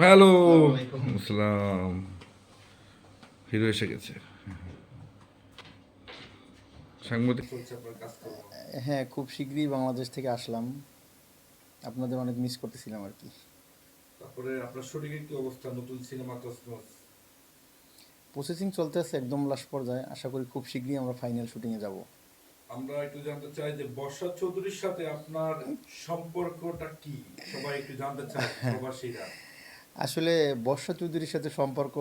Hello আসসালাম। Hero এসে গেছে। সাংবাদিক। হ্যাঁ খুব শীঘ্রই বাংলাদেশ থেকে আসলাম। আপনাদের অনেক মিস করতেছিলাম আর কি। তারপরে আপনার শরীরের কি অবস্থা? নতুন সিনেমা প্রসেসিং চলতে আছে একদম লাস্ট পর্যায়ে। আশা করি খুব শীঘ্রই আমরা ফাইনাল শুটিংয়ে যাব। আমরা একটু জানতে চাই যে বর্ষা চৌধুরীর সাথে আপনার সম্পর্কটা কি? সবাই একটু জানতে চায় প্রবাসীরা। আসলে বর্ষা চৌধুরীর সাথে সম্পর্ক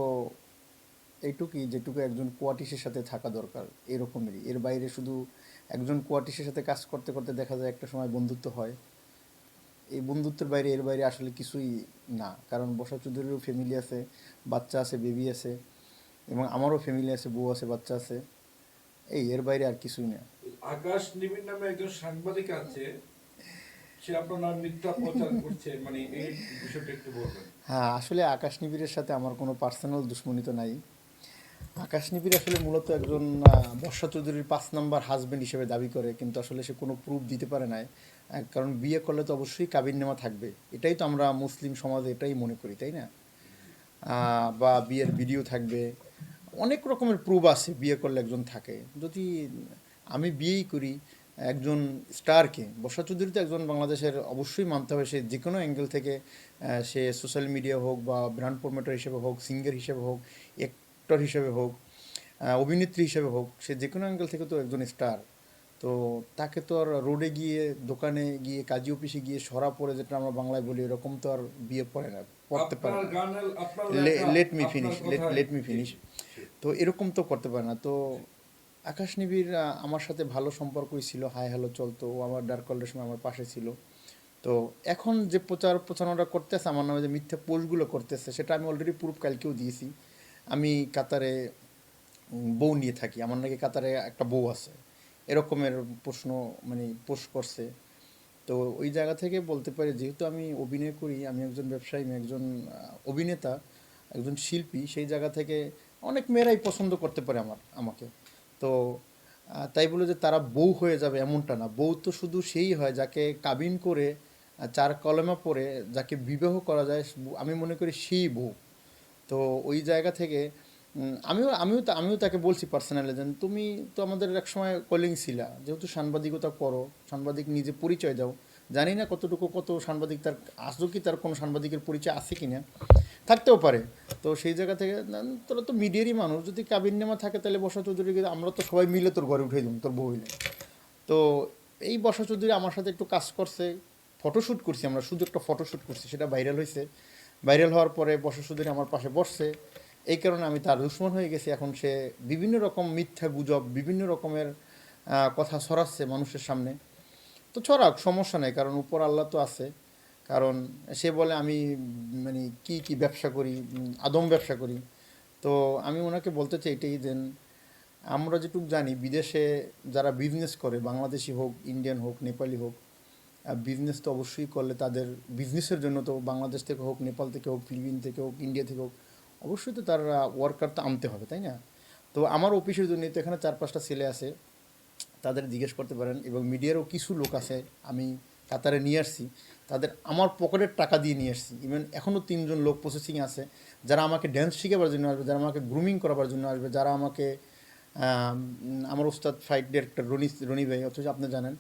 এইটুকুই, যেটুকু একজন কোয়াটিসের সাথে থাকা দরকার, এরকমেরই। এর বাইরে শুধু একজন কোয়াটিসের সাথে কাজ করতে করতে দেখা যায় একটা সময় বন্ধুত্ব হয়। এই বন্ধুত্বের বাইরে, এর বাইরে আসলে কিছুই না। কারণ বর্ষা চৌধুরীরও ফ্যামিলি আছে, বাচ্চা আছে বেবি আছে, এবং আমারও ফ্যামিলি আছে, বউ আছে, বাচ্চা আছে। এই, এর বাইরে আর কিছুই না। আকাশ নিবিড় নামে একজন সাংবাদিক আছে মানে হ্যাঁ আসলে আকাশ নিবিড়ের সাথে আমার কোনো পার্সোনাল দুশ্মনী তো নাই। আকাশ নিবিড় আসলে মূলত একজন বর্ষা চৌধুরীর পাঁচ নাম্বার হাজবেন্ড হিসেবে দাবি করে, কিন্তু আসলে সে কোনো প্রুফ দিতে পারে না কারণ বিয়ে করলে তো অবশ্যই কাবিননামা থাকবে। এটাই তো আমরা মুসলিম সমাজে এটাই মনে করি, তাই না? বা বিয়ের ভিডিও থাকবে। অনেক রকমের প্রুফ আছে বিয়ে করলে একজন থাকে। যদি আমি বিয়েই করি একজন স্টারকে। বর্ষা চৌধুরী তো একজন বাংলাদেশের অবশ্যই মানতে হবে। সে যে কোনো অ্যাঙ্গেল থেকে সে সোশ্যাল মিডিয়া হোক বা ব্র্যান্ড প্রমোটার হিসেবে হোক সিঙ্গার হিসেবে হোক অ্যাক্টর হিসেবে হোক অভিনেত্রী হিসেবে হোক সে যে কোনো অ্যাঙ্গেল থেকে তো একজন স্টার তো তাকে তো আর রোডে গিয়ে দোকানে গিয়ে কাজী অফিসে গিয়ে সরা পরে যেটা আমরা বাংলায় বলি এরকম তো আর বিয়ে পড়ে না পড়তে পারে না। লেট মি ফিনিশ কথায়- লেট মি ফিনিশ তো এরকম তো করতে পারে না। তো আকাশ নিবিড় আমার সাথে ভালো সম্পর্কই ছিল, হাই হ্যালো চলতো, ও আমার ডার্ক কলের সময় আমার পাশে ছিল। তো এখন যে প্রচার প্রচারণা করতেছে, আমার নামে যে মিথ্যা পোস্টগুলো করতেছে, সেটা আমি অলরেডি প্রুফ কালকেও দিয়েছি। আমি কাতারে বউ নিয়ে থাকি, আমার নাকি কাতারে একটা বউ আছে। এরকমের প্রশ্ন মানে পোস্ট করছে। তো ওই জায়গা থেকে বলতে পারি, যেহেতু আমি অভিনয় করি, আমি একজন ব্যবসায়ী একজন অভিনেতা, একজন শিল্পী, সেই জায়গা থেকে অনেক মেয়েরাই পছন্দ করতে পারে আমার, আমাকে। তো তাই বলে যে তারা বউ হয়ে যাবে এমনটা না। বউ তো শুধু সেই হয় যাকে কাবিন করে চার কলেমা পরে যাকে বিবাহ করা যায়, আমি মনে করি সেই বউ। তো ওই জায়গা থেকে আমিও আমিও আমিও তাকে বলছি পার্সোনালি যে তুমি তো আমাদের এক সময় কলিং ছিলা। যেহেতু সাংবাদিকতা করো, সাংবাদিক নিজে পরিচয় দাও। জানি না কতটুকু কত সাংবাদিক তার আজও কি তার কোনো সাংবাদিকের পরিচয় আছে কি না থাকতেও পারে। তো সেই জায়গা থেকে তোরা তো মিডিয়ারই মানুষ। যদি কাবিন নেমা থাকে, তাহলে বসা চৌধুরীকে আমরা তো সবাই মিলে তোর ঘরে উঠে দিন তোর বউ হইলে। তো এই বসা চৌধুরী আমার সাথে একটু কাজ করছে ফটোশ্যুট করছি আমরা, শুধু একটা ফটোশ্যুট করছি, সেটা ভাইরাল হয়েছে ভাইরাল হওয়ার পরে বসা চৌধুরী আমার পাশে বসছে। এই কারণে আমি তার দুশ্মন হয়ে গেছি। এখন সে বিভিন্ন রকম মিথ্যা গুজব, বিভিন্ন রকমের কথা ছড়াচ্ছে মানুষের সামনে। তো ছড়াক, সমস্যা নেই, কারণ উপর আল্লাহ তো আছে। কারণ সে বলে, আমি মানে কি কি ব্যবসা করি? আদম ব্যবসা করি। তো আমি ওনাকে বলতে চাই এটাই দেন আমরা যেটুকু জানি, বিদেশে যারা বিজনেস করে, বাংলাদেশি হোক ইন্ডিয়ান হোক নেপালি হোক বিজনেস তো অবশ্যই করলে তাদের বিজনেসের জন্য তো বাংলাদেশ থেকে হোক নেপাল থেকে হোক ফিলিপিন থেকে হোক ইন্ডিয়া থেকে হোক, অবশ্যই তো তার ওয়ার্কার তো আনতে হবে, তাই না? তো আমার অফিসের জন্য তো এখানে চার পাঁচটা ছেলে আছে, তাদের জিজ্ঞেস করতে পারেন এবং মিডিয়ারও কিছু লোক আছে, আমি কাতারে নিয়ে আসছি। তাদের আমার পকেটের টাকা দিয়ে নিয়ে আসছি ইভেন এখনও তিনজন লোক প্রসেসিং আছে, যারা আমাকে ড্যান্স শিখাবার জন্য আসবে, যারা আমাকে গ্রুমিং করাবার জন্য আসবে, যারা আমাকে আমার ওস্তাদ ফাইট ডিরেক্টর রনি রনি ভাই, অথচ আপনি জানেন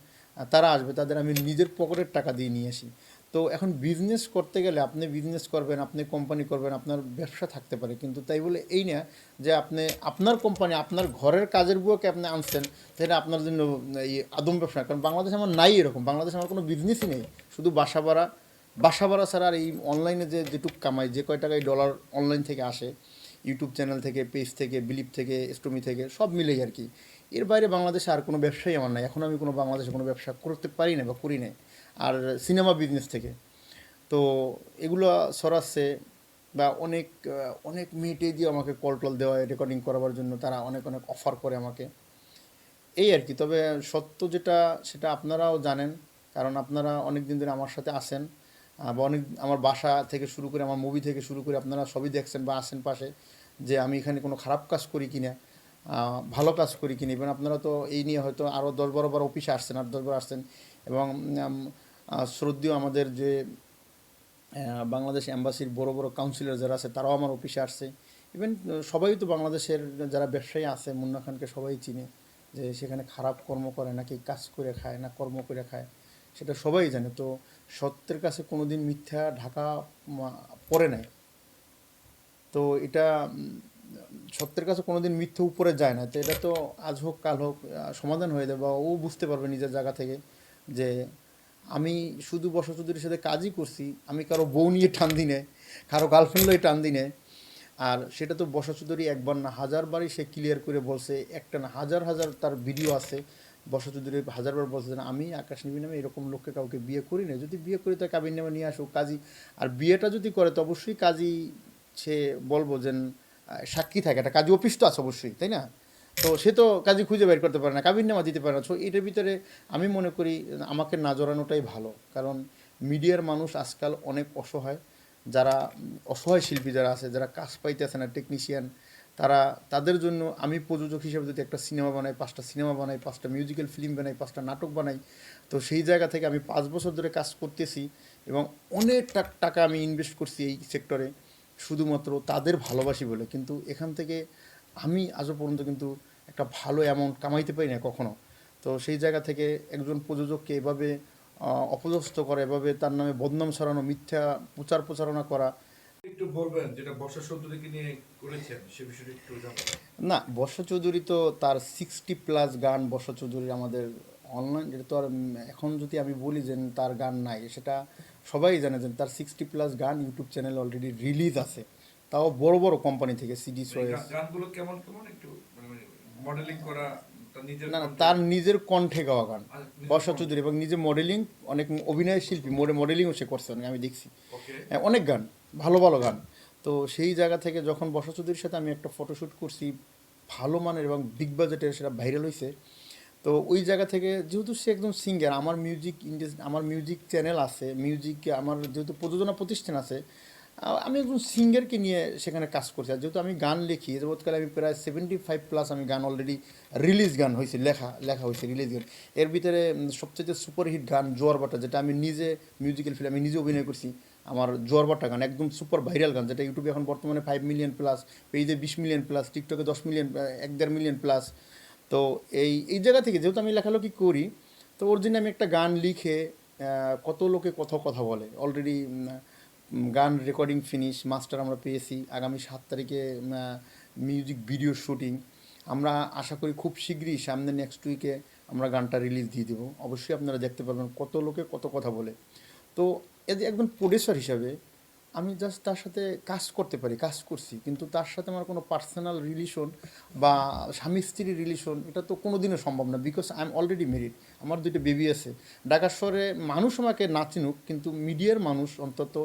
তারা আসবে, তাদের আমি নিজের পকেটের টাকা দিয়ে নিয়ে আসি। তো এখন বিজনেস করতে গেলে আপনি বিজনেস করবেন, আপনি কোম্পানি করবেন, আপনার ব্যবসা থাকতে পারে। কিন্তু তাই বলে এই না যে আপনি, আপনার কোম্পানি আপনার ঘরের কাজের বুয়াকে আপনি আনছেন সেটা আপনার জন্য এই আদম ব্যবসা কারণ বাংলাদেশে আমার নাই এরকম। বাংলাদেশে আমার কোনো বিজনেসই নেই। শুধু বাসা ভাড়া বাসা ভাড়া ছাড়া আর এই অনলাইনে যে যেটুক কামাই, যে কয় টাকায় ডলার অনলাইন থেকে আসে ইউটিউব চ্যানেল থেকে পেজ থেকে বিলিপ থেকে স্টোমি থেকে, সব মিলেই আর কি। এর বাইরে বাংলাদেশে আর কোনো ব্যবসাই আমার নাই। এখন আমি কোনো বাংলাদেশে কোনো ব্যবসা করতে পারি না বা করি না আর সিনেমা বিজনেস থেকে। তো এগুলো সরাচ্ছে বা অনেক অনেক মিটে দিয়ে আমাকে কল টল দেওয়া রেকর্ডিং করাবার জন্য তারা অনেক অনেক অফার করে আমাকে। এই আর কি, তবে সত্য যেটা, সেটা আপনারাও জানেন, কারণ আপনারা অনেক দিন ধরে আমার সাথে আসেন বা অনেক, আমার বাসা থেকে শুরু করে, আমার মুভি থেকে শুরু করে আপনারা সবই দেখছেন বা আসেন পাশে, যে আমি এখানে কোনো খারাপ কাজ করি কি না ভালো কাজ করি কি না এবং আপনারা তো এই নিয়ে হয়তো আরও দশ বারো বার অফিসে আসছেন আর দশ বার আসছেন, এবং শ্রদ্ধেয় আমাদের যে বাংলাদেশ অ্যাম্বাসির বড় বড় কাউন্সিলর যারা আছে, তারাও আমার অফিসে আসছে। ইভেন সবাই তো বাংলাদেশের যারা ব্যবসায়ী আছে, মুন্না খানকে সবাই চিনে যে সেখানে খারাপ কর্ম করে, নাকি কাজ করে খায়, না কর্ম করে খায়, সেটা সবাই জানে। তো সত্যের কাছে কোনো দিন মিথ্যা ঢাকা পড়ে নাই। তো এটা সত্যের কাছে কোনো দিন মিথ্যে উপরে যায় না। তো এটা তো আজ হোক, কাল হোক সমাধান হয়ে যাবে বা ও বুঝতে পারবে নিজের জায়গা থেকে যে আমি শুধু বসা চৌধুরীর সাথে কাজই করছি আমি কারও বউ নিয়ে টান দিনে কারও গার্লফ্রেন্ড লয়ে টান দিনে আর সেটা তো বসা চৌধুরী একবার না হাজারবারই সে ক্লিয়ার করে বলছে একটা না হাজার হাজার তার ভিডিও আছে বসা চৌধুরী হাজারবার বলছে যে, আমি আকাশ নিবি নামে এরকম লোককে কাউকে বিয়ে করি না যদি বিয়ে করি তো কাবিন নামে নিয়ে আসুক কাজী আর বিয়েটা যদি করে তো অবশ্যই কাজী সে বলব যে সাক্ষী থাকে একটা কাজী অফিস তো আছে অবশ্যই তাই না? তো সে তো কাজী খুঁজে বের করতে পারে না, কাবিন নামা দিতে পারে না। সো এটার ভিতরে আমি মনে করি, আমাকে না জড়ানোটাই ভালো। কারণ মিডিয়ার মানুষ আজকাল অনেক অসহায়। যারা, অসহায় শিল্পী যারা আছে, যারা কাজ পাইতেছে না টেকনিশিয়ান তারা, তাদের জন্য আমি প্রযোজক হিসেবে যদি একটা সিনেমা বানাই, পাঁচটা সিনেমা বানাই, পাঁচটা মিউজিক্যাল ফিল্ম বানাই, পাঁচটা নাটক বানাই, তো সেই জায়গা থেকে আমি পাঁচ বছর ধরে কাজ করতেছি এবং অনেক টাকা আমি ইনভেস্ট করছি এই সেক্টরে শুধুমাত্র তাদের ভালোবাসি বলে। কিন্তু এখান থেকে আমি আজও পর্যন্ত কিন্তু একটা ভালো অ্যামাউন্ট কামাইতে পারি না কখনো। তো সেই জায়গা থেকে একজন প্রযোজককে এভাবে আহ, অপদস্থ করা এভাবে তার নামে বদনাম ছড়ানো মিথ্যা প্রচার প্রচারণা করা। একটু বলবেন যেটা বর্ষা চৌধুরীকে নিয়ে করেছেন সে বিষয়টা একটু না বর্ষা চৌধুরী তো তার সিক্সটি প্লাস গান বর্ষা চৌধুরীর আমাদের অনলাইন যেটা তো আর এখন যদি আমি বলি যে তার গান নাই সেটা সবাই জানে যে তার সিক্সটি প্লাস গান ইউটিউব চ্যানেল অলরেডি রিলিজ আছে। তাও বড় বড় কোম্পানি থেকে সিডি সোয়েস গানগুলো কেমন কেমন একটু মডেলিং করা তার নিজের না কণ্ঠে- তার নিজের কণ্ঠে গাওয়া গান। বর্ষা চৌধুরী এবং নিজে মডেলিং অনেক অভিনয় শিল্পী মোডে মডেলিংও সে করছে অনেক আমি দেখছি। হ্যাঁ, অনেক গান ভালো ভালো গান। তো সেই জায়গা থেকে যখন বর্ষা চৌধুরীর সাথে আমি একটা ফটোশ্যুট করছি ভালো মানের এবং বিগ বাজেটের সেটা ভাইরাল হয়েছে তো ওই জায়গা থেকে যেহেতু সে একদম সিঙ্গার আমার মিউজিক ইন্ডাস্ট্রি আমার মিউজিক চ্যানেল আছে মিউজিক আমার যেহেতু প্রযোজনা প্রতিষ্ঠান আছে আমি একজন সিঙ্গারকে নিয়ে সেখানে কাজ করছি। আর যেহেতু আমি গান লিখি যাবৎকালে আমি প্রায় সেভেন্টি ফাইভ প্লাস আমি গান অলরেডি রিলিজ গান হয়েছে, লেখা লেখা হয়েছে রিলিজ গান। এর ভিতরে সবচেয়ে সুপারহিট গান জোয়ার বাটা যেটা আমি নিজে মিউজিক্যাল ফিল্ম আমি নিজে অভিনয় করছি, আমার জোয়ার বাটা গান, একদম সুপার ভাইরাল গান, যেটা ইউটিউবে এখন বর্তমানে ফাইভ মিলিয়ন প্লাস পেজে বিশ মিলিয়ন প্লাস টিকটকে দশ মিলিয়ন এক দেড় মিলিয়ন প্লাস তো এই এই জায়গা থেকে যেহেতু আমি লেখালেখি করি, তো ওর জন্য আমি একটা গান লিখে কত লোকে কত কথা বলে। অলরেডি গান রেকর্ডিং ফিনিশ মাস্টার আমরা পেয়েছি আগামী সাত তারিখে মিউজিক ভিডিও শুটিং আমরা আশা করি খুব শীঘ্রই সামনে নেক্সট উইকে আমরা গানটা রিলিজ দিয়ে দেবো। অবশ্যই আপনারা দেখতে পারবেন কত লোকে কত কথা বলে। তো এজ একজন প্রডিউসার হিসাবে আমি জাস্ট তার সাথে কাজ করতে পারি, কাজ করছি। কিন্তু তার সাথে আমার কোনো পার্সোনাল রিলেশন বা স্বামী স্ত্রীর রিলেশন এটা তো কোনো দিনও সম্ভব না because I am already married আমার দুইটা বেবি আছে। ঢাকা শহরে মানুষ আমাকে না চিনুক, কিন্তু মিডিয়ার মানুষ অন্তত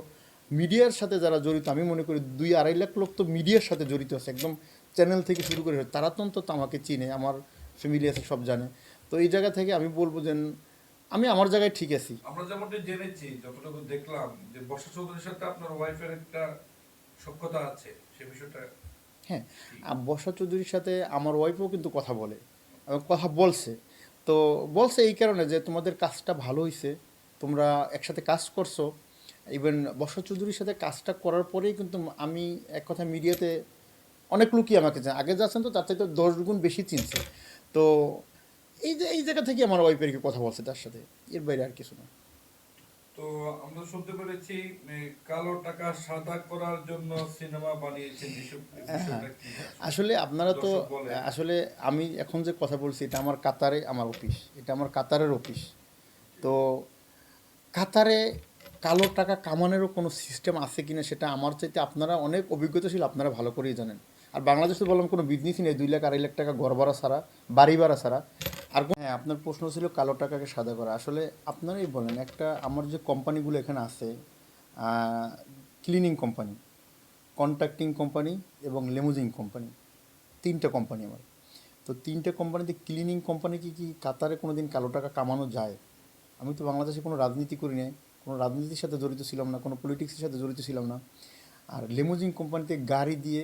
মিডিয়ার সাথে যারা জড়িত আমি মনে করি দুই আড়াই লাখ লোক তো মিডিয়ার সাথে জড়িত আছে একদম চ্যানেল থেকে শুরু করে তারা তো অন্তত আমাকে চিনে আমার ফ্যামিলি আছে সব জানে। তো এই জায়গা থেকে আমি বলব যে আমি আমার জায়গায় ঠিক আছি। আমরা যেমনটা জেনেছি যতটুকু দেখলাম যে বর্ষা চৌধুরীর সাথে আপনার ওয়াইফের একটা সক্ষতা আছে সে বিষয়টা হ্যাঁ বর্ষা চৌধুরীর সাথে আমার ওয়াইফও কিন্তু কথা বলে কথা বলছে। তো বলছে এই কারণে যে তোমাদের কাজটা ভালো হয়েছে তোমরা একসাথে কাজ করছ ইভেন বর্ষা চৌধুরীর সাথে কাজটা করার পরেই কিন্তু আমি এক কথা মিডিয়াতে অনেক লোকই আমাকে চান আগে যাচ্ছেন তো তার চাইতে দশ গুণ বেশি চিনছে। তো এই যে এই জায়গা থেকে আমার ওয়াইফের কি কথা বলছে তার সাথে। এর বাইরে আর কিছু না। তো আমরা শুনতে পেরেছি কালো টাকা সাদা করার জন্য সিনেমা বানিয়েছেন বিষয়- বিষয়টা আসলে আপনারা তো আসলে আমি এখন যে কথা বলছি এটা আমার কাতারে আমার অফিস এটা আমার কাতারের অফিস তো কাতারে কালো টাকা কামানোরও কোনো সিস্টেম আছে কি না সেটা আমার চাইতে আপনারা অনেক অভিজ্ঞতাশীল, আপনারা ভালো করেই জানেন। আর বাংলাদেশে বললাম কোনো বিজনেসই নেই, দুই লাখ, আড়াই লাখ টাকা ঘর ভাড়া ছাড়া, বাড়ি ভাড়া ছাড়া। আর হ্যাঁ আপনার প্রশ্ন ছিল কালো টাকাকে সাদা করা। আসলে আপনারাই বলেন, একটা আমার যে কোম্পানিগুলো এখানে আছে ক্লিনিং কোম্পানি কন্ট্রাক্টিং কোম্পানি এবং লেমুজিং কোম্পানি তিনটা কোম্পানি আমার। তো তিনটে কোম্পানিতে ক্লিনিং কোম্পানি কি কি? কাতারে কোনো দিন কালো টাকা কামানো যায়? আমি তো বাংলাদেশে কোনো রাজনীতি করি নাই। কোনো রাজনীতির সাথে জড়িত ছিলাম না, কোনো পলিটিক্সের সাথে জড়িত ছিলাম না। আর লেমুজিং কোম্পানিতে গাড়ি দিয়ে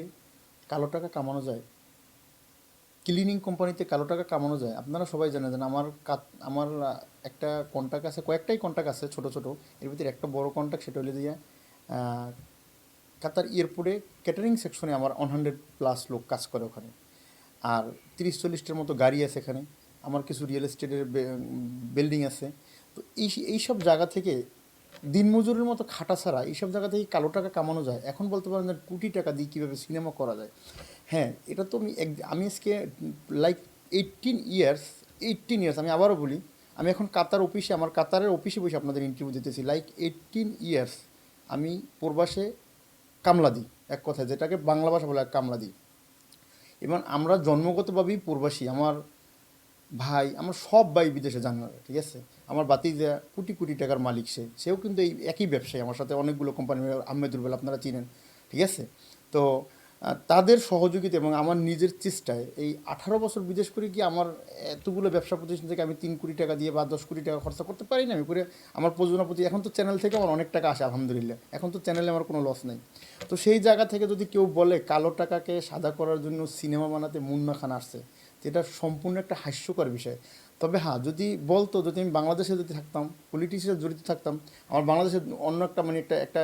কালো টাকা কামানো যায় ক্লিনিং কোম্পানিতে কালো টাকা কামানো যায়, আপনারা সবাই জানেন আমার আমার একটা কন্ট্যাক্ট আছে, কয়েকটাই কন্ট্যাক্ট আছে ছোট ছোট, এর ভিতরে একটা বড় কন্ট্যাক্ট সেটা হলে দিয়ে কাতার এয়ারপোর্টে ক্যাটারিং সেকশনে আমার ওয়ান হান্ড্রেড প্লাস লোক কাজ করে ওখানে। আর তিরিশ চল্লিশটার মতো গাড়ি আছে এখানে, আমার কিছু রিয়েল এস্টেটের বিল্ডিং আছে। তো এই এইসব জায়গা থেকে দিনমজুরের মতো খাটা ছাড়া এইসব জায়গা থেকে কালো টাকা কামানো যায়। এখন বলতে পারেন যে কোটি টাকা দিয়ে কীভাবে সিনেমা করা যায়। হ্যাঁ এটা তো আমি এক আমি আজকে like eighteen years eighteen years আমি আবারও বলি, আমি এখন কাতার অফিসে আমার কাতারের অফিসে বসে আপনাদের ইন্টারভিউ দিতেছি। লাইক এইটিন ইয়ার্স আমি প্রবাসে কামলা দিই, এক কথায়, যেটাকে বাংলা ভাষা বলে কামলা দিই। এবং আমরা জন্মগতভাবেই প্রবাসী, আমার ভাই, আমার সব ভাই বিদেশে যান, ঠিক আছে? আমার বাতিজা কোটি কোটি টাকার মালিক সে, সেও কিন্তু এই একই ব্যবসায়ী। আমার সাথে অনেকগুলো কোম্পানি আহমেদুল বেল আপনারা চিনেন, ঠিক আছে? তো তাদের সহযোগিতা এবং আমার নিজের চেষ্টায় এই আঠারো বছর বিদেশ করে কি আমার এতগুলো ব্যবসা প্রতিষ্ঠান থেকে আমি তিন কোটি টাকা দিয়ে বা দশ কোটি টাকা খরচা করতে পারি না? আমি করে আমার প্রযোজনা প্রতি, এখন তো চ্যানেল থেকে আমার অনেক টাকা আসে, আলহামদুলিল্লাহ। এখন তো চ্যানেলে আমার কোনো লস নেই। তো সেই জায়গা থেকে যদি কেউ বলে কালো টাকাকে সাদা করার জন্য সিনেমা বানাতে মুন্না খান আসছে, যেটা সম্পূর্ণ একটা হাস্যকর বিষয়। তবে হ্যাঁ যদি বলতো, যদি আমি বাংলাদেশে যদি থাকতাম পলিটিক্সে জড়িত থাকতাম, আমার বাংলাদেশের অন্য একটা মানে একটা একটা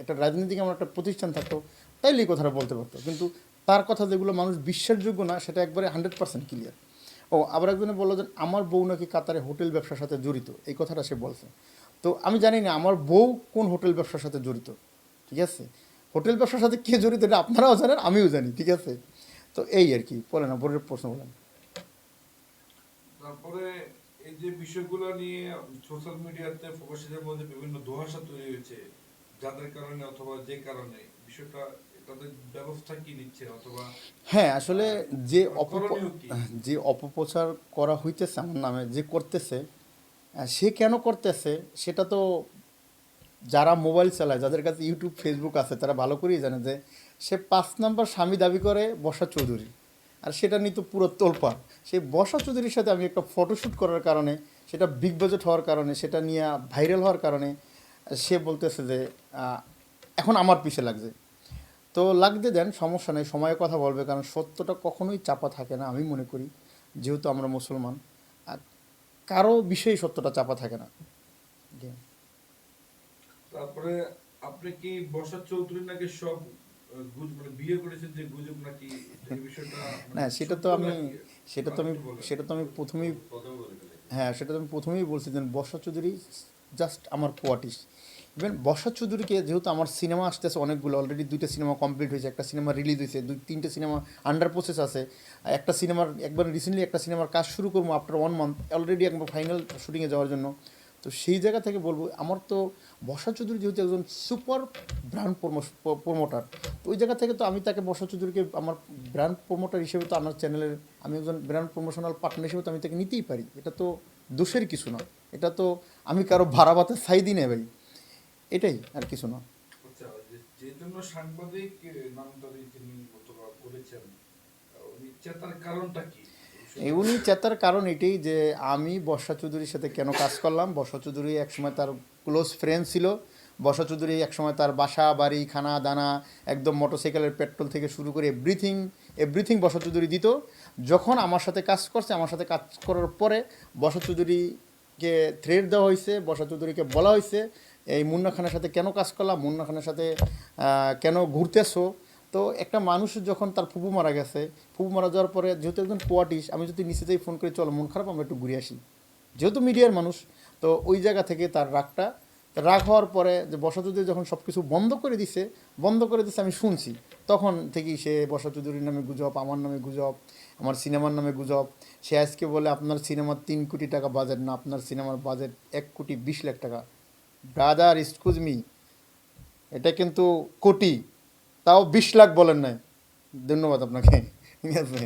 একটা রাজনৈতিক আমার একটা প্রতিষ্ঠান থাকতো, তাইলে এই কথাটা বলতে পারতো। কিন্তু তার কথা যেগুলো মানুষ বিশ্বাসযোগ্য না, সেটা একবারে হান্ড্রেড পার্সেন্ট ক্লিয়ার ও, আবার একজনে বলল যে, আমার বউ নাকি কাতারে হোটেল ব্যবসার সাথে জড়িত? এই কথাটা সে বলছে। তো আমি জানি না, আমার বউ কোন হোটেল ব্যবসার সাথে জড়িত? ঠিক আছে? হোটেল ব্যবসার সাথে কে জড়িত এটা আপনারাও জানেন, আমিও জানি, ঠিক আছে? তো এই আর কি বলেন না বোর্ডের প্রশ্ন বলেন। তারপরে এই যে বিষয়গুলো নিয়ে সোশ্যাল মিডিয়াতে প্রবাসীদের মধ্যে বিভিন্ন দোহাসা তৈরি হয়েছে যাদের কারণে অথবা যে কারণে বিষয়টা হ্যাঁ আসলে যে করণীয় কি? যে অপপ্রচার করা হইতেছে আমার নামে যে করতেছে সে কেন করতেছে সেটা তো যারা মোবাইল চালায় যাদের কাছে ইউটিউব ফেসবুক আছে তারা ভালো করেই জানে যে সে পাঁচ নাম্বার স্বামী দাবি করে বসা চৌধুরী আর সেটা নিয়ে তো পুরো তোলপা সেই বসা চৌধুরীর সাথে আমি একটা ফটোশ্যুট করার কারণে, সেটা বিগ বাজেট হওয়ার কারণে, সেটা নিয়ে ভাইরাল হওয়ার কারণে, সে বলতেছে যে এখন আমার পিছে লাগছে। তো লাগতে দেন, সমস্যা নেই সময়ের কথা বলবে, কারণ সত্যটা কখনোই চাপা থাকে না, আমি মনে করি, যেহেতু আমরা মুসলমান। আর কারও বিষয়ে সত্যটা চাপা থাকে না। তারপরে, আপনি কি বর্ষা চৌধুরী নাকি সব না সেটা তো আমি সেটা তো আমি সেটা তো আমি প্রথমেই হ্যাঁ সেটা তো আমি প্রথমেই বলছি যে বর্ষা চৌধুরী জাস্ট আমার কোয়াটিস। ইভেন বর্ষা চৌধুরীকে যেহেতু আমার সিনেমা আসতেছে অনেকগুলো অলরেডি দুইটা সিনেমা কমপ্লিট হয়েছে একটা সিনেমা রিলিজ হয়েছে দুই তিনটে সিনেমা আন্ডার প্রসেস আছে একটা সিনেমার একবার রিসেন্টলি একটা সিনেমার কাজ শুরু করব আফটার ওয়ান মান্থ অলরেডি একবার ফাইনাল শুটিংয়ে যাওয়ার জন্য। তো সেই জায়গা থেকে বলব, আমার তো বর্ষা চৌধুরী যেহেতু একজন সুপার ব্র্যান্ড প্রমোটার তো ওই জায়গা থেকে তো আমি তাকে বর্ষা চৌধুরীকে আমার ব্র্যান্ড প্রমোটার হিসেবে তো আমার চ্যানেলের আমি একজন ব্র্যান্ড প্রমোশনাল পার্টনার হিসেবে তো আমি তাকে নিতেই পারি। এটা তো দোষের কিছু না। এটা তো আমি কারও ভাড়া ভাতে ছাই দিই না ভাই। এটাই আর কিছু না। আচ্ছা সাংবাদিক উনি কারণটা কি? উনি চেতার কারণ এটাই যে আমি বর্ষা চৌধুরীর সাথে কেন কাজ করলাম? বর্ষা চৌধুরী একসময় তার ক্লোজ ফ্রেন্ড ছিল। বর্ষা চৌধুরী একসময় তার বাসা, বাড়ি, খানা, দানা, একদম মোটরসাইকেলের পেট্রোল থেকে শুরু করে এভরিথিং এভরিথিং বর্ষা চৌধুরী দিত। যখন আমার সাথে কাজ করছে, আমার সাথে কাজ করার পরে বর্ষা চৌধুরীকে থ্রেড দেওয়া হয়েছে, বর্ষা চৌধুরীকে বলা হয়েছে, এই মুন্না খানের সাথে কেন কাজ করলাম মুন্না খানের সাথে কেন ঘুরতেছো? তো একটা মানুষ যখন তার ফুপু মারা গেছে, ফুপু মারা যাওয়ার পরে যেহেতু একজন কোয়াটিস আমি যদি নিচে যাই ফোন করে চলো, মন খারাপ, আমরা একটু ঘুরে আসি। যেহেতু মিডিয়ার মানুষ, তো ওই জায়গা থেকে তার রাগটা, রাগ হওয়ার পরে যে বসা চৌধুরী যখন সব কিছু বন্ধ করে দিছে, বন্ধ করে দিছে আমি শুনছি। তখন থেকেই সে বসা চৌধুরীর নামে গুজব, আমার নামে গুজব, আমার সিনেমার নামে গুজব। সে আজকে বলে, আপনার সিনেমার তিন কোটি টাকা বাজেট না, আপনার সিনেমার বাজেট এক কোটি বিশ লাখ টাকা। ব্রাদার এক্সকুজ মি এটা কিন্তু কোটি। তাও বিশ লাখ বলেন নাই। ধন্যবাদ আপনাকে। ঠিক আছে।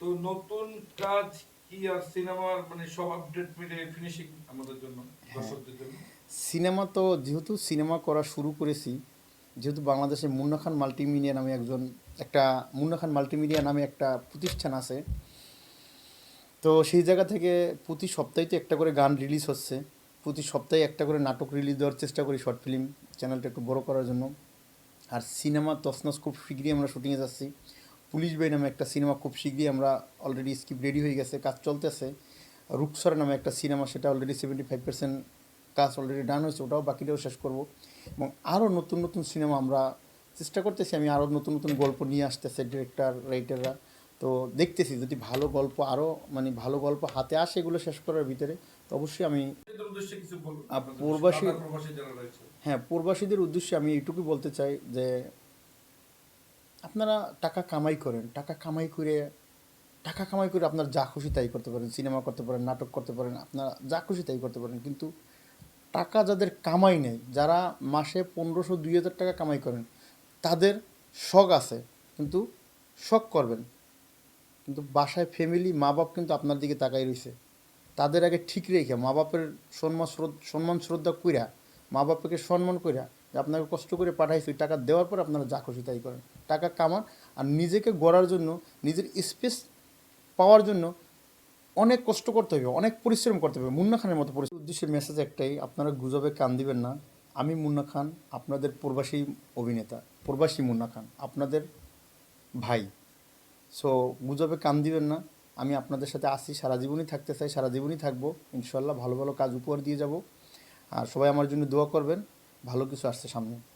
তো নতুন কাজ কি আর সিনেমার মানে সব আপডেট মিলে ফিনিশিং আমাদের জন্য হ্যাঁ। দর্শকদের জন্য? সিনেমা তো যেহেতু সিনেমা করা শুরু করেছি যেহেতু বাংলাদেশে মুন্না খান মাল্টিমিডিয়া নামে একজন একটা মুন্না খান মাল্টিমিডিয়া নামে একটা প্রতিষ্ঠান আছে তো সেই জায়গা থেকে প্রতি সপ্তাহে তো একটা করে গান রিলিজ হচ্ছে। প্রতি সপ্তাহে একটা করে নাটক রিলিজ দেওয়ার চেষ্টা করি শর্ট ফিল্ম চ্যানেলটা একটু বড় করার জন্য। আর সিনেমা তসনস খুব শীঘ্রই আমরা শুটিংয়ে যাচ্ছি। পুলিশ বাই নামে একটা সিনেমা খুব শীঘ্রই আমরা অলরেডি স্ক্রিপ্ট রেডি হয়ে গেছে কাজ চলতেছে। রুকসর নামে একটা সিনেমা সেটা অলরেডি সেভেন্টি ফাইভ পার্সেন্ট কাজ অলরেডি ডান হয়েছে ওটাও বাকিটাও শেষ করব। এবং আরও নতুন নতুন সিনেমা আমরা চেষ্টা করতেছি আমি আরও নতুন নতুন গল্প নিয়ে আসতেছে ডিরেক্টর রাইটাররা তো দেখতেছি যদি ভালো গল্প আরও মানে ভালো গল্প হাতে আসে এগুলো শেষ করার ভিতরে তো অবশ্যই আমি প্রবাসী- হ্যাঁ প্রবাসীদের উদ্দেশ্যে আমি এইটুকু বলতে চাই যে আপনারা টাকা কামাই করেন, টাকা কামাই করে, টাকা কামাই করে আপনার যা খুশি তাই করতে পারেন, সিনেমা করতে পারেন, নাটক করতে পারেন, আপনারা যা খুশি তাই করতে পারেন, কিন্তু টাকা যাদের কামাই নেই, যারা মাসে পনেরোশো, দুই হাজার টাকা কামাই করেন, তাদের শখ আছে, কিন্তু শখ করবেন। কিন্তু বাসায় ফ্যামিলি মা বাপ কিন্তু আপনার দিকে তাকাই রয়েছে তাদের আগে ঠিক রেখে মা বাপের সম্মান সম্মান শ্রদ্ধা কইরা মা বাপকে সম্মান কইরা যে আপনাকে কষ্ট করে পাঠাইছি, টাকা দেওয়ার পর আপনারা যা খুশি তাই করেন। টাকা কামান আর নিজেকে গড়ার জন্য, নিজের স্পেস পাওয়ার জন্য অনেক কষ্ট করতে হবে, অনেক পরিশ্রম করতে হবে। মুন্না খানের মতো পরিশ্রম উদ্দেশ্যের মেসেজ একটাই, আপনারা গুজবে কান দিবেন না। আমি মুন্না খান, আপনাদের প্রবাসী অভিনেতা, প্রবাসী মুন্না খান, আপনাদের ভাই। সো গুজবে কান দিবেন না। আমি আপনাদের সাথে আসি, সারা জীবনই থাকতে চাই, সারা জীবনই থাকব। ইনশাল্লাহ ভালো ভালো কাজ উপহার দিয়ে যাব। আর সবাই আমার জন্য দোয়া করবেন। ভালো কিছু আসছে সামনে।